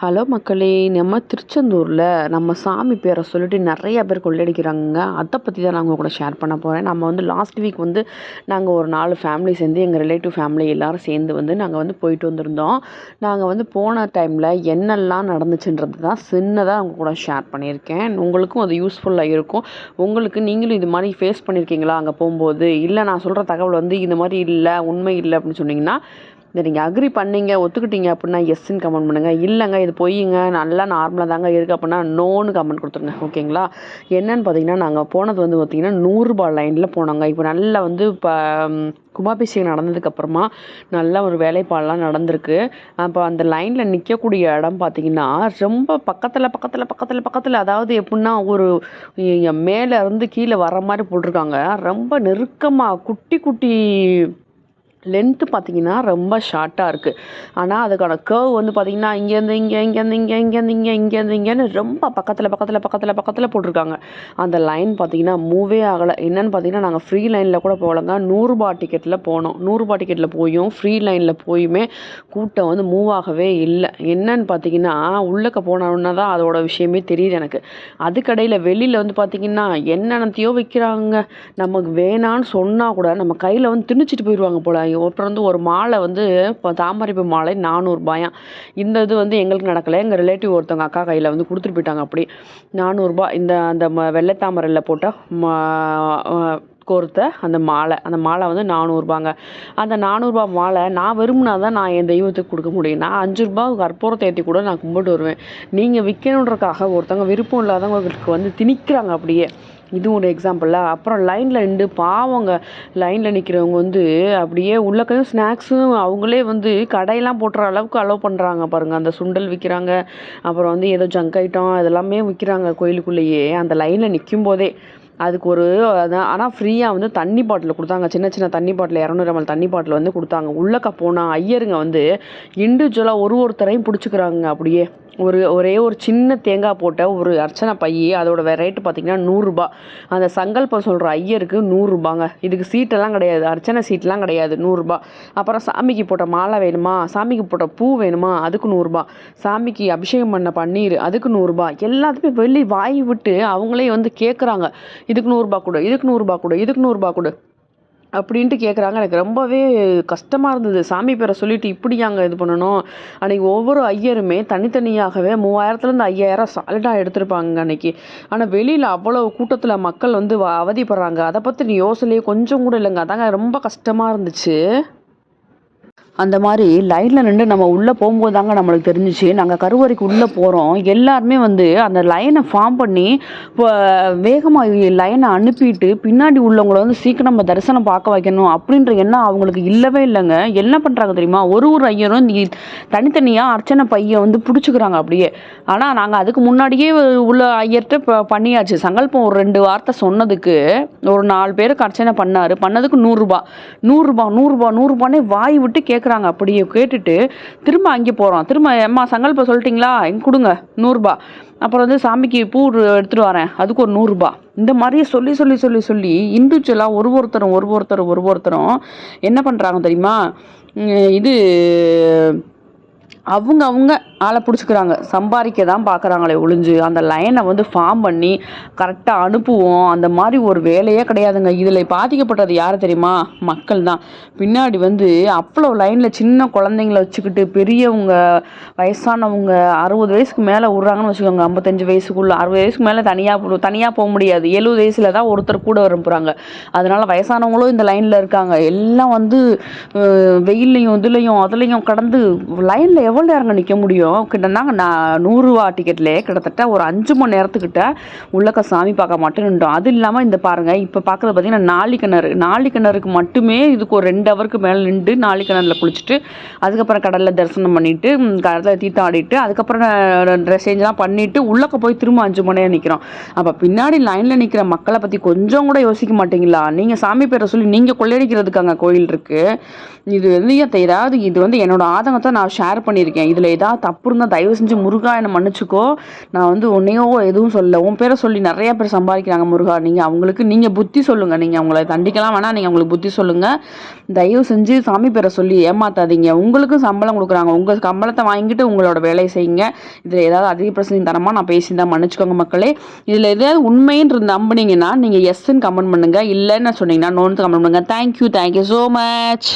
Hello மக்களே நம்ம திருச்செந்தூரில் நம்ம சாமி பேரை சொல்லிட்டு நிறைய பேர் கொள்ளையடிக்கிறாங்க அதை பற்றி தான் நான் உங்கள் கூட ஷேர் பண்ண போகிறேன் நம்ம வந்து லாஸ்ட் வீக் வந்து நாங்கள் ஒரு நாலு ஃபேமிலி சேர்ந்து எங்கள் ரிலேட்டிவ் ஃபேமிலி எல்லாரும் சேர்ந்து வந்து நாங்கள் வந்து போயிட்டு வந்திருந்தோம். நாங்கள் வந்து போன டைமில் என்னெல்லாம் நடந்துச்சுன்றது தான் சின்னதாக அவங்க கூட ஷேர் பண்ணியிருக்கேன். உங்களுக்கும் அது யூஸ்ஃபுல்லாக இருக்கும். உங்களுக்கு நீங்களும் இது மாதிரி ஃபேஸ் பண்ணியிருக்கீங்களா அங்கே போகும்போது? இல்லை நான் சொல்கிற தகவல் வந்து இந்த மாதிரி இல்லை உண்மை இல்லை அப்படின்னு சொன்னிங்கன்னா இதை நீங்கள் அக்ரி பண்ணீங்க ஒத்துக்கிட்டீங்க அப்படின்னா எஸ்ன்னு கமெண்ட் பண்ணுங்கள் இல்லைங்க இது பொய்யுங்க நல்லா நார்மலாக தாங்க இருக்குது அப்படின்னா நோன்னு கமெண்ட் கொடுத்துருங்க ஓகேங்களா என்னன்னு பார்த்தீங்கன்னா நாங்கள் போனது வந்து பார்த்திங்கன்னா நூறுரூபா லைனில் போனோங்க. இப்போ நல்லா வந்து இப்போ கும்பாபிஷேகம் நடந்ததுக்கப்புறமா நல்லா ஒரு வேலைப்பாடெலாம் நடந்திருக்கு. அப்போ அந்த லைனில் நிற்கக்கூடிய இடம் பார்த்திங்கன்னா ரொம்ப பக்கத்தில் பக்கத்தில் பக்கத்தில் பக்கத்தில் அதாவது எப்படின்னா ஒரு மேலே இருந்து கீழே வர மாதிரி போட்டிருக்காங்க. ரொம்ப நெருக்கமாக குட்டி குட்டி லென்த்து பார்த்தீங்கன்னா ரொம்ப ஷார்ட்டாக இருக்குது ஆனால் அதுக்கான கேர்வ் வந்து பார்த்தீங்கன்னா இங்கேருந்து இங்கே இங்கேருந்து இங்கே இங்கேருந்து இங்கே இங்கேருந்து இங்கேன்னு ரொம்ப பக்கத்தில் பக்கத்தில் பக்கத்தில் பக்கத்தில் போட்டிருக்காங்க. அந்த லைன் பார்த்தீங்கன்னா மூவே ஆகலை. என்னென்னு பார்த்தீங்கன்னா நாங்கள் ஃப்ரீ லைனில் கூட போகலங்க நூறுரூபா டிக்கெட்டில் போனோம். நூறுரூபா டிக்கெட்டில் போயும் ஃப்ரீ லைனில் போயுமே கூட்டம் வந்து மூவ் ஆகவே இல்லை. என்னன்னு பார்த்தீங்கன்னா உள்ளக்க போனோன்னா தான் அதோட விஷயமே தெரியுது எனக்கு. அதுக்கடையில் வெளியில் வந்து பார்த்தீங்கன்னா என்னென்னத்தையோ விற்கிறாங்க நமக்கு வேணான்னு சொன்னால் கூட நம்ம கையில் வந்து திணிச்சிட்டு போயிடுவாங்க போல். அப்புறம் வந்து ஒரு மாலை வந்து இப்போ தாமரைப்பு மாலை நானூறுபாயாம் இந்த இது வந்து எங்களுக்கு நடக்கலை. எங்கள் ரிலேட்டிவ் ஒருத்தவங்க அக்கா கையில் வந்து கொடுத்துட்டு போயிட்டாங்க அப்படி. நானூறுரூபா இந்த அந்த ம வெள்ளை தாமரையில் போட்டால் கோர்த்த அந்த மாலை. அந்த மாலை வந்து நானூறுபாங்க. அந்த நானூறுபா மாலை நான் விரும்பினா தான் நான் என் தெய்வத்துக்கு கொடுக்க முடியும். நான் அஞ்சு ரூபா கற்பூரத்தை ஏற்றி கூட நான் கும்பிட்டு வருவேன். நீங்கள் விற்கணுன்றக்காக ஒருத்தவங்க விருப்பம் இல்லாதவங்களுக்கு வந்து திணிக்கிறாங்க அப்படியே. இது ஒரு எக்ஸாம்பிளா அப்புறம் லைனில் நின்று பாவங்க. லைனில் நிற்கிறவங்க வந்து அப்படியே உள்ளக்கையும் ஸ்நாக்ஸும் அவங்களே வந்து கடையெல்லாம் போட்டுற அளவுக்கு அலோவ் பண்ணுறாங்க பாருங்கள் அந்த சுண்டல் விற்கிறாங்க அப்புறம் வந்து ஏதோ ஜங்க் ஐட்டம் இதெல்லாமே விற்கிறாங்க கோயிலுக்குள்ளேயே. அந்த லைனில் நிற்கும் போதே அதுக்கு ஒரு அதான் ஆனால் ஃப்ரீயாக வந்து தண்ணி பாட்டில் கொடுத்தாங்க. சின்ன சின்ன தண்ணி பாட்டில் இரநூறு எம்எல் தண்ணி பாட்டில் வந்து கொடுத்தாங்க. உள்ளக்க போனால் ஐயருங்க வந்து இண்டிவிஜுவலாக ஒரு ஒருத்தரையும் பிடிச்சிக்கிறாங்க அப்படியே. ஒரு ஒரே ஒரு சின்ன தேங்காய் போட்ட ஒரு அர்ச்சனை பை அதோட ரேட்டு பார்த்திங்கன்னா நூறுரூபா அந்த சங்கல்பம் சொல்கிற ஐயருக்கு நூறுரூபாங்க இதுக்கு சீட்டெல்லாம் கிடையாது. அர்ச்சனை சீட்டெலாம் கிடையாது. நூறுரூபா அப்புறம் சாமிக்கு போட்ட மாலை வேணுமா? சாமிக்கு போட்ட பூ வேணுமா? அதுக்கு நூறுரூபா சாமிக்கு அபிஷேகம் பண்ண பன்னீர் அதுக்கு நூறுரூபா எல்லாத்துக்குமே வெளியே வாய் விட்டு அவங்களே வந்து கேட்குறாங்க இதுக்கு நூறுரூபா கொடு இதுக்கு நூறுரூபா கொடு இதுக்கு நூறுரூபா கொடு அப்படின்ட்டு கேட்குறாங்க எனக்கு ரொம்பவே கஷ்டமாக இருந்தது. சாமி பேரை சொல்லிட்டு இப்படியாங்க இது பண்ணணும்? அன்றைக்கி ஒவ்வொரு ஐயருமே தனித்தனியாகவே மூவாயிரத்துலேருந்து ஐயாயிரம் சாலிடாக எடுத்திருப்பாங்க அன்றைக்கி ஆனால் வெளியில் அவ்வளோ கூட்டத்தில் மக்கள் வந்து அவதிப்படுறாங்க. அதை பற்றி நீ யோசனையே கொஞ்சம் கூட இல்லைங்க. அதாங்க ரொம்ப கஷ்டமாக இருந்துச்சு. அந்த மாதிரி லைனில் நின்று நம்ம உள்ளே போகும்போது தாங்க நம்மளுக்கு தெரிஞ்சிச்சு. நாங்கள் கருவறைக்கு உள்ளே போகிறோம் எல்லாருமே வந்து அந்த லைனை ஃபார்ம் பண்ணி இப்போ வேகமாக லைனை அனுப்பிட்டு பின்னாடி உள்ளவங்கள வந்து சீக்கிரம் நம்ம தரிசனம் பார்க்க வைக்கணும் அப்படின்ற எண்ணம் அவங்களுக்கு இல்லவே இல்லைங்க. என்ன பண்ணுறாங்க தெரியுமா? ஒரு ஒரு ஐயரும் தனித்தனியாக அர்ச்சனை பையை வந்து பிடிச்சிக்கிறாங்க அப்படியே. ஆனால் நாங்கள் அதுக்கு முன்னாடியே உள்ள ஐயர்கிட்ட இப்போ பண்ணியாச்சு. சங்கல்பம் ஒரு ரெண்டு வார்த்தை சொன்னதுக்கு ஒரு நாலு பேருக்கு அர்ச்சனை பண்ணார். பண்ணதுக்கு நூறுரூபா நூறுரூபா நூறுரூபா நூறுரூபானே வாய் விட்டு கேட்க கேட்குறாங்க அப்படியே கேட்டுட்டு திரும்ப அங்கே போகிறோம் திரும்ப அம்மா சங்கல்பம் சொல்லிட்டிங்களா? எங்க கொடுங்க. நூறுரூபா அப்புறம் வந்து சாமிக்கு பூ எடுத்துகிட்டு வரேன். அதுக்கு ஒரு நூறுரூபா இந்த மாதிரியே சொல்லி சொல்லி சொல்லி சொல்லி இண்டிவிஜுவலாக ஒரு ஒருத்தரும் ஒரு ஒருத்தரும் ஒரு ஒருத்தரும் என்ன பண்ணுறாங்க தெரியுமா? இது அவங்க அவங்க ஆளை பிடிச்சிக்கிறாங்க. சம்பாதிக்க தான் பார்க்குறாங்களே ஒழிஞ்சு அந்த லைனை வந்து ஃபார்ம் பண்ணி கரெக்டாக அனுப்புவோம். அந்த மாதிரி ஒரு வேலையே கிடையாதுங்க. இதில் பாதிக்கப்பட்டது யார் தெரியுமா? மக்கள் தான். பின்னாடி வந்து அவ்வளோ லைனில் சின்ன குழந்தைங்கள வச்சுக்கிட்டு பெரியவங்க வயசானவங்க அறுபது வயசுக்கு மேலே விட்றாங்கன்னு வச்சுக்கோங்க. ஐம்பத்தஞ்சு வயசுக்குள்ளே அறுபது வயசுக்கு மேலே தனியாக தனியாக போக முடியாது. எழுபது வயசில் தான் ஒருத்தர் கூட விரும்புகிறாங்க அதனால் வயசானவங்களும் இந்த லைனில் இருக்காங்க. எல்லாம் வந்து வெயில்லையும் இதுலையும் அதுலேயும் கடந்து லைனில் எவ்வளோ நேரங்க நிற்க முடியும்? கிட்டனாங்க நான் நூறுரூவா டிக்கெட்லேயே கிட்டத்தட்ட ஒரு அஞ்சு மணி நேரத்துக்கிட்ட உள்ளக்க சாமி பார்க்க மட்டும் நின்றோம். அது இல்லாமல் இந்த பாருங்கள் இப்போ பார்க்குறது பார்த்திங்கன்னா நாளி கிணறு. நாளி கிணறுக்கு மட்டுமே இதுக்கு ஒரு ரெண்டு ஹவருக்கு மேலே நின்று நாளி கிணறுல குளிச்சுட்டு அதுக்கப்புறம் கடலில் தரிசனம் பண்ணிவிட்டு கடலில் தீர்த்தம் ஆடிட்டு அதுக்கப்புறம் ட்ரெஸ் சேஞ்செலாம் பண்ணிவிட்டு உள்ளக்க போய் திரும்ப அஞ்சு மணி நேரம் நிற்கிறோம் அப்போ பின்னாடி லைனில் நிற்கிற மக்களை பற்றி கொஞ்சம் கூட யோசிக்க மாட்டீங்களா? நீங்கள் சாமி பேரை சொல்லி நீங்கள் கொள்ளையடிக்கிறதுக்காங்க கோயில் இருக்குது இது வந்து ஏதாவது இது வந்து என்னோட ஆதங்கத்தை நான் ஷேர் பண்ணி பண்ணியிருக்கேன் இதில் ஏதாவது தப்பு இருந்தால் தயவு செஞ்சு முருகா என்னை மன்னிச்சுக்கோ. நான் வந்து உன்னையோ எதுவும் சொல்ல உன் பேரை சொல்லி நிறைய பேர் சம்பாதிக்கிறாங்க முருகா. நீங்கள் அவங்களுக்கு நீங்கள் புத்தி சொல்லுங்கள் நீங்கள் அவங்கள தண்டிக்கலாம் வேணால் நீங்கள் அவங்களுக்கு புத்தி சொல்லுங்கள் தயவு செஞ்சு சாமி பேரை சொல்லி ஏமாத்தாதீங்க. உங்களுக்கும் சம்பளம் கொடுக்குறாங்க. உங்கள் சம்பளத்தை வாங்கிட்டு உங்களோட வேலையை செய்யுங்க. இதில் ஏதாவது அதிக பிரச்சனை தரமாக நான் பேசியிருந்தா மன்னிச்சுக்கோங்க மக்களே. இதில் ஏதாவது உண்மைன்றது நம்பினீங்கன்னா நீங்கள் எஸ்ன்னு கமெண்ட் பண்ணுங்கள் இல்லைன்னு சொன்னீங்கன்னா நோன்னு கமெண்ட் பண்ணுங்கள் தேங்க்யூ தேங்க்யூ ஸோ மச்